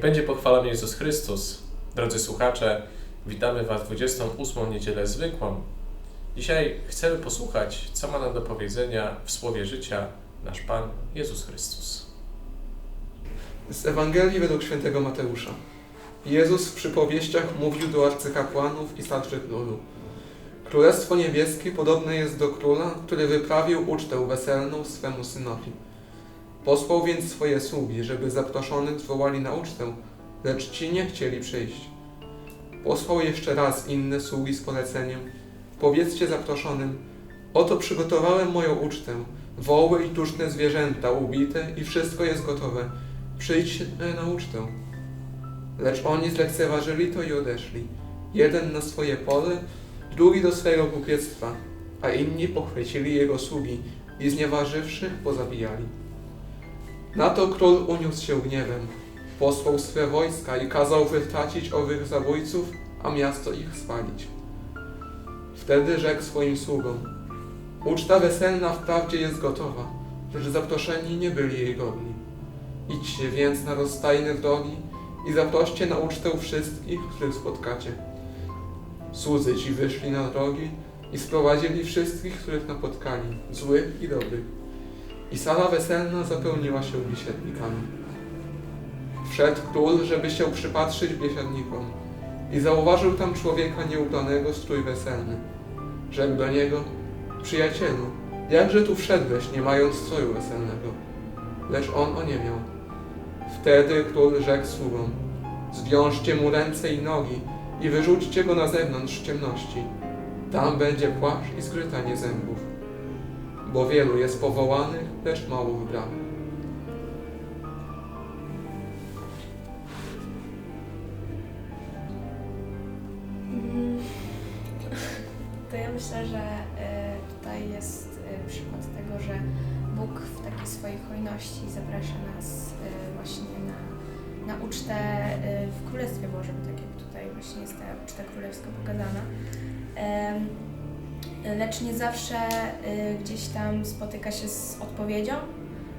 Niech będzie pochwalony Jezus Chrystus. Drodzy słuchacze, witamy Was w 28. niedzielę zwykłą. Dzisiaj chcemy posłuchać, co ma nam do powiedzenia w Słowie Życia nasz Pan Jezus Chrystus. Z Ewangelii według świętego Mateusza. Jezus w przypowieściach mówił do arcykapłanów i starszych ludu. Królestwo niebieskie podobne jest do króla, który wyprawił ucztę weselną swemu synowi. Posłał więc swoje sługi, żeby zaproszonych zwołali na ucztę, lecz ci nie chcieli przyjść. Posłał jeszcze raz inne sługi z poleceniem. Powiedzcie zaproszonym, oto przygotowałem moją ucztę, woły i tuczne zwierzęta ubite i wszystko jest gotowe. Przyjdźcie na ucztę. Lecz oni zlekceważyli to i odeszli. Jeden na swoje pole, drugi do swojego kupiectwa, a inni pochwycili jego sługi i znieważywszy pozabijali. Na to król uniósł się gniewem, posłał swe wojska i kazał wytracić owych zabójców, a miasto ich spalić. Wtedy rzekł swoim sługom, uczta weselna wprawdzie jest gotowa, lecz zaproszeni nie byli jej godni. Idźcie więc na rozstajne drogi i zaproście na ucztę wszystkich, których spotkacie. Słudzy ci wyszli na drogi i sprowadzili wszystkich, których napotkali, złych i dobrych. I sala weselna zapełniła się biesiadnikami. Wszedł król, żeby się przypatrzyć biesiadnikom i zauważył tam człowieka nieubranego strój weselny. Rzekł do niego, przyjacielu, jakże tu wszedłeś, nie mając stroju weselnego? Lecz on oniemiał. Wtedy król rzekł sługom, zwiążcie mu ręce i nogi i wyrzućcie go na zewnątrz w ciemności. Tam będzie płacz i skrytanie zębów. Bo wielu jest powołanych, lecz mało wybranych. Mm, To ja myślę, że e, tutaj jest e, przykład tego, że Bóg w takiej swojej hojności zaprasza nas e, właśnie na, na ucztę w Królestwie Bożym, tak jak tutaj właśnie jest ta uczta królewska pokazana. Lecz nie zawsze e, gdzieś tam spotyka się z odpowiedzią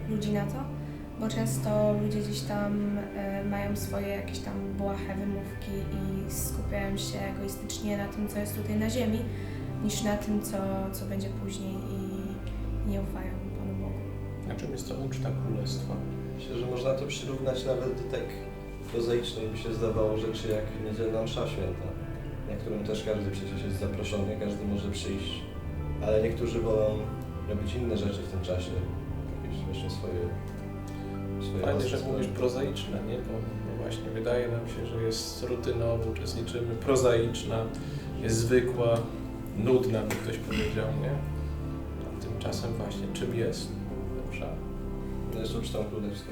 ludzi na to, bo często ludzie gdzieś tam e, mają swoje jakieś tam błahe wymówki i skupiają się egoistycznie na tym, co jest tutaj na ziemi, niż na tym, co, co będzie później i nie ufają Panu Bogu. Na czym jest to uczta królestwa? Myślę, że można to przyrównać nawet do tak prozaicznej by się zdawało rzeczy jak niedzielna msza święta, na którą też każdy przecież jest zaproszony, każdy może przyjść, ale niektórzy wolą robić inne rzeczy w tym czasie, jakieś właśnie swoje, swoje Fajnie, że sprawy. mówisz prozaiczne, nie? Bo, bo właśnie wydaje nam się, że jest rutynowo, uczestniczymy, prozaiczna, jest zwykła, nudna, by ktoś powiedział, nie? A tymczasem właśnie czym jest? Dobrze. To jest ucztą królewską.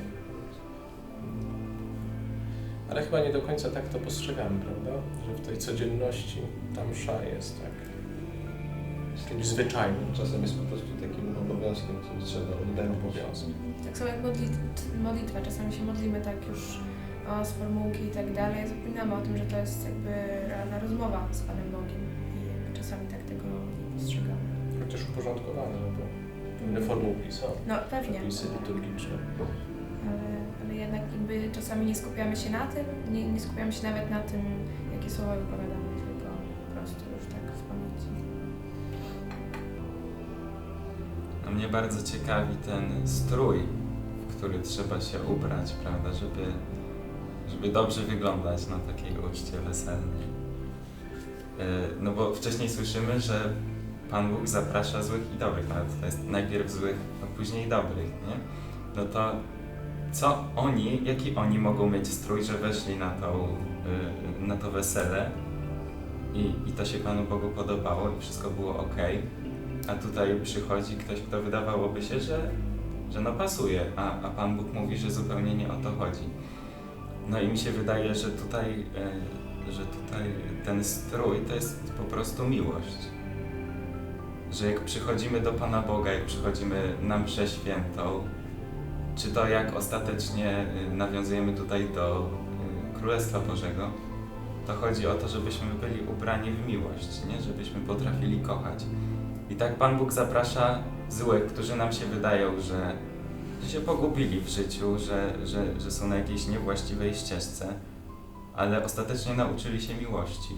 Ale chyba nie do końca tak to postrzegamy, prawda? Że w tej codzienności ta msza jest tak czymś zwyczajnym, Czasem jest po prostu takim obowiązkiem, który trzeba oddać obowiązkiem. Tak samo jak modlit modlitwa. Czasami się modlimy tak już o, z formułki i tak dalej, zapominamy o tym, że to jest jakby realna rozmowa z Panem Bogiem i czasami tak tego nie postrzegamy. Chociaż uporządkowane, no bo inne formułki są. No pewnie. Przepisy liturgiczne. ale jednak jakby czasami nie skupiamy się na tym, nie, nie skupiamy się nawet na tym, jakie słowa wypowiadamy, tylko po prostu już tak w pamięci. A mnie bardzo ciekawi ten strój, w który trzeba się ubrać, prawda, żeby, żeby dobrze wyglądać na takiej uczcie weselnej. Yy, No bo wcześniej słyszymy, że Pan Bóg zaprasza złych i dobrych, nawet to jest najpierw złych, a później dobrych, nie? No to co oni, jaki oni mogą mieć strój, że weszli na, tą, yy, na to wesele i, i to się Panu Bogu podobało i wszystko było ok, a tutaj przychodzi ktoś, kto wydawałoby się, że, że no pasuje, a, a Pan Bóg mówi, że zupełnie nie o to chodzi. No i mi się wydaje, że tutaj, e, że tutaj ten strój to jest po prostu miłość. Że jak przychodzimy do Pana Boga, jak przychodzimy na mszę świętą, czy to jak ostatecznie e, nawiązujemy tutaj do e, Królestwa Bożego, to chodzi o to, żebyśmy byli ubrani w miłość, nie? żebyśmy potrafili kochać. I tak Pan Bóg zaprasza złych, którzy nam się wydają, że, że się pogubili w życiu, że, że, że są na jakiejś niewłaściwej ścieżce, ale ostatecznie nauczyli się miłości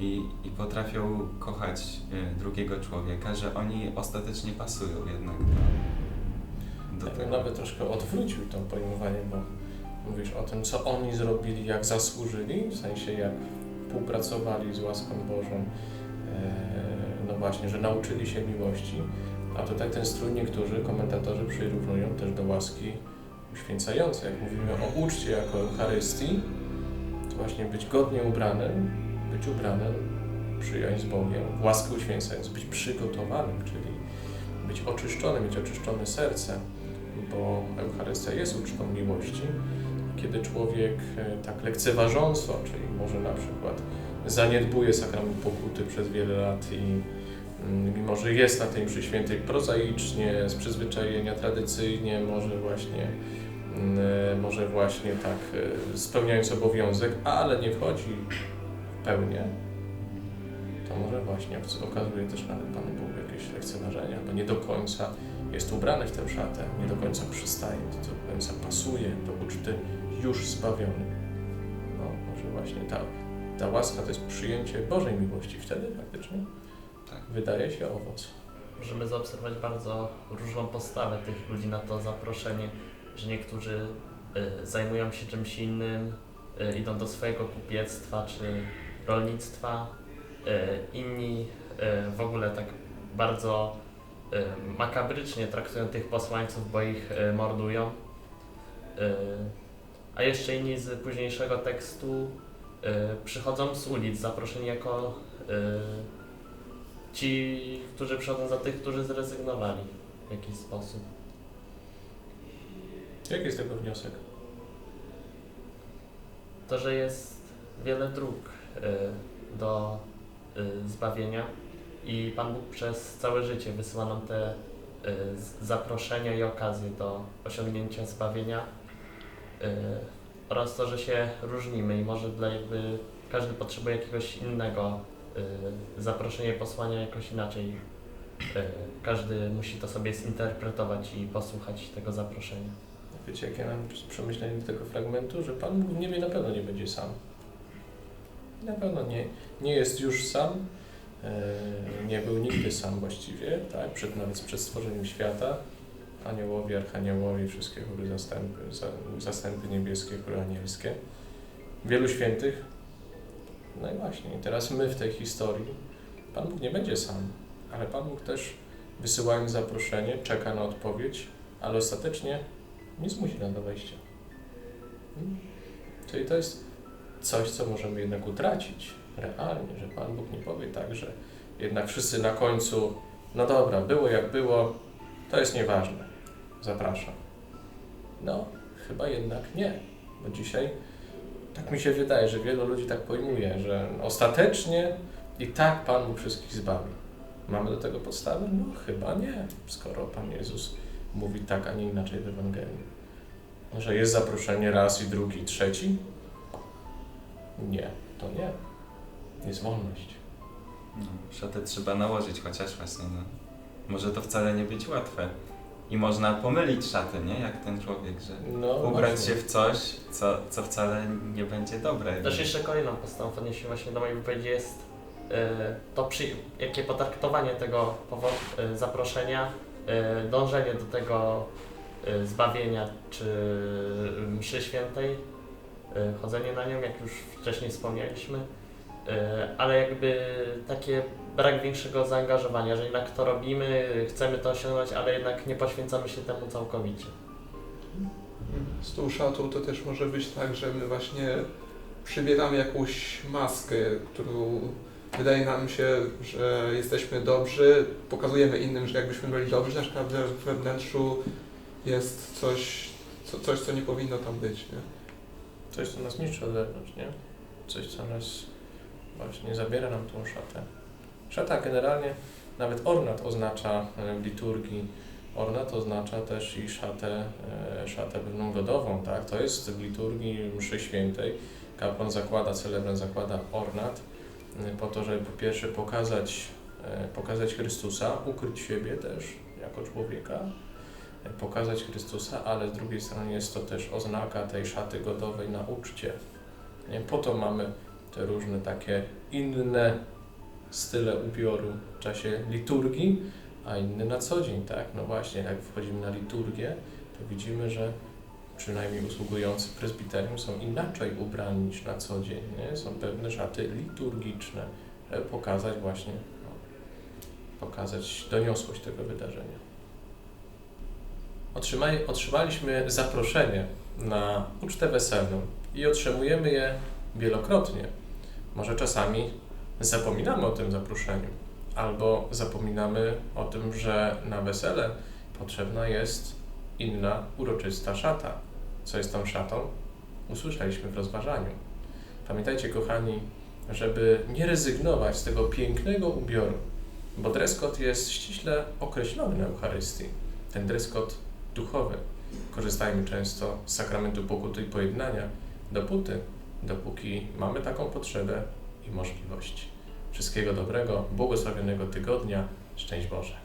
i, i potrafią kochać y, drugiego człowieka, że oni ostatecznie pasują jednak do, do bym tego. nawet troszkę odwrócił to pojmowanie, bo mówisz o tym, co oni zrobili, jak zasłużyli, w sensie jak współpracowali z łaską Bożą, e, no właśnie, że nauczyli się miłości, a tutaj ten strój niektórzy komentatorzy przyrównują też do łaski uświęcającej. Jak mówimy o uczcie jako Eucharystii, to właśnie być godnie ubranym, być ubranym, przyjąć z Bogiem, łaskę uświęcając, być przygotowanym, czyli być oczyszczonym, mieć oczyszczone serce, bo Eucharystia jest ucztą miłości. Kiedy człowiek e, tak lekceważąco, czyli może na przykład zaniedbuje sakrament pokuty przez wiele lat i mm, mimo, że jest na tej mszy świętej prozaicznie, z przyzwyczajenia, tradycyjnie, może właśnie mm, e, może właśnie tak e, spełniając obowiązek, ale nie wchodzi w pełnię, to może właśnie okazuje też nawet Panu Bogu jakieś lekceważenie, albo nie do końca jest ubrany w tę szatę, nie do końca przystaje, nie do końca pasuje do uczty już zbawiony. No, może właśnie ta, ta łaska to jest przyjęcie Bożej miłości, wtedy faktycznie Tak. wydaje się owoc. Możemy zaobserwować bardzo różną postawę tych ludzi na to zaproszenie, że niektórzy y, zajmują się czymś innym, y, idą do swojego kupiectwa czy rolnictwa, y, inni y, w ogóle tak bardzo y, makabrycznie traktują tych posłańców, bo ich y, mordują. Y, a jeszcze inni z późniejszego tekstu y, przychodzą z ulic, zaproszeni jako y, ci, którzy przychodzą za tych, którzy zrezygnowali w jakiś sposób. Jaki jest tego wniosek? To, że jest wiele dróg y, do y, zbawienia i Pan Bóg przez całe życie wysyła nam te y, zaproszenia i okazje do osiągnięcia zbawienia y, oraz to, że się różnimy i może dla jakby każdy potrzebuje jakiegoś innego y, zaproszenia i posłania jakoś inaczej. Każdy musi to sobie zinterpretować i posłuchać tego zaproszenia. Wiecie, jakie mam przemyślenie do tego fragmentu, że Pan Bóg w niebie na pewno nie będzie sam. Na pewno nie, nie jest już sam, nie był nigdy sam właściwie, tak, przed, nawet przed stworzeniem świata. Aniołowie, archaniołowie, wszystkie chóry zastępy, za, zastępy niebieskie, chóry anielskie. Wielu świętych. No i właśnie, teraz my w tej historii, Pan Bóg nie będzie sam, ale Pan Bóg też wysyłając zaproszenie, czeka na odpowiedź, ale ostatecznie nie zmusi nas do wejścia. Hmm? Czyli to jest coś, co możemy jednak utracić realnie, że Pan Bóg nie powie tak, że jednak wszyscy na końcu, no dobra, było jak było, to jest nieważne, zapraszam. No, chyba jednak nie, bo dzisiaj tak mi się wydaje, że wielu ludzi tak pojmuje, że ostatecznie i tak Pan Bóg wszystkich zbawi. Mamy do tego podstawy? No chyba nie, skoro Pan Jezus mówi tak, a nie inaczej w Ewangelii. Że jest zaproszenie raz i drugi, i trzeci? Nie, to nie. Jest wolność. No, szatę trzeba nałożyć chociaż właśnie, no. Może to wcale nie być łatwe. I można pomylić szatę, nie? Jak ten człowiek, że No, ubrać właśnie. się w coś, co, co wcale nie będzie dobre. Też jeszcze kolejną postawą w odniesieniu właśnie do mojej wypowiedzi jest y, to przy, jakie potraktowanie tego powo- y, zaproszenia, y, dążenie do tego zbawienia czy mszy świętej, chodzenie na nią, jak już wcześniej wspomnieliśmy, y, ale jakby takie brak większego zaangażowania, że jednak to robimy, chcemy to osiągnąć, ale jednak nie poświęcamy się temu całkowicie. Z tą szatą to też może być tak, że my właśnie przybieramy jakąś maskę, którą wydaje nam się, że jesteśmy dobrzy, pokazujemy innym, że jakbyśmy byli dobrzy, tak naprawdę we wnętrzu jest coś, co, coś, co nie powinno tam być. Nie? Coś, co nas niszczy od wewnątrz, nie? Coś, co nas właśnie zabiera nam tą szatę. Szata generalnie, nawet ornat oznacza e, w liturgii, ornat oznacza też i szatę, e, szatę pewną godową, tak? To jest w liturgii mszy świętej. Kapłan zakłada, celebrant zakłada ornat e, po to, żeby po pierwsze pokazać, pokazać Chrystusa, ukryć siebie też jako człowieka, pokazać Chrystusa, ale z drugiej strony jest to też oznaka tej szaty godowej na uczcie. Po to mamy te różne takie inne style ubioru w czasie liturgii, a inne na co dzień, tak? No właśnie, jak wchodzimy na liturgię, to widzimy, że przynajmniej usługujący prezbiterium są inaczej ubrani niż na co dzień, nie? Są pewne szaty liturgiczne, żeby pokazać właśnie, no, pokazać doniosłość tego wydarzenia. Otrzymaj, otrzymaliśmy zaproszenie na ucztę weselną i otrzymujemy je wielokrotnie. Może czasami zapominamy o tym zaproszeniu, albo zapominamy o tym, że na wesele potrzebna jest inna uroczysta szata. Co jest tą szatą? Usłyszeliśmy w rozważaniu. Pamiętajcie, kochani, żeby nie rezygnować z tego pięknego ubioru, bo dress code jest ściśle określony na Eucharystii. Ten dress code duchowy. Korzystajmy często z sakramentu pokuty i pojednania, dopóty, dopóki mamy taką potrzebę i możliwość. Wszystkiego dobrego, błogosławionego tygodnia. Szczęść Boże.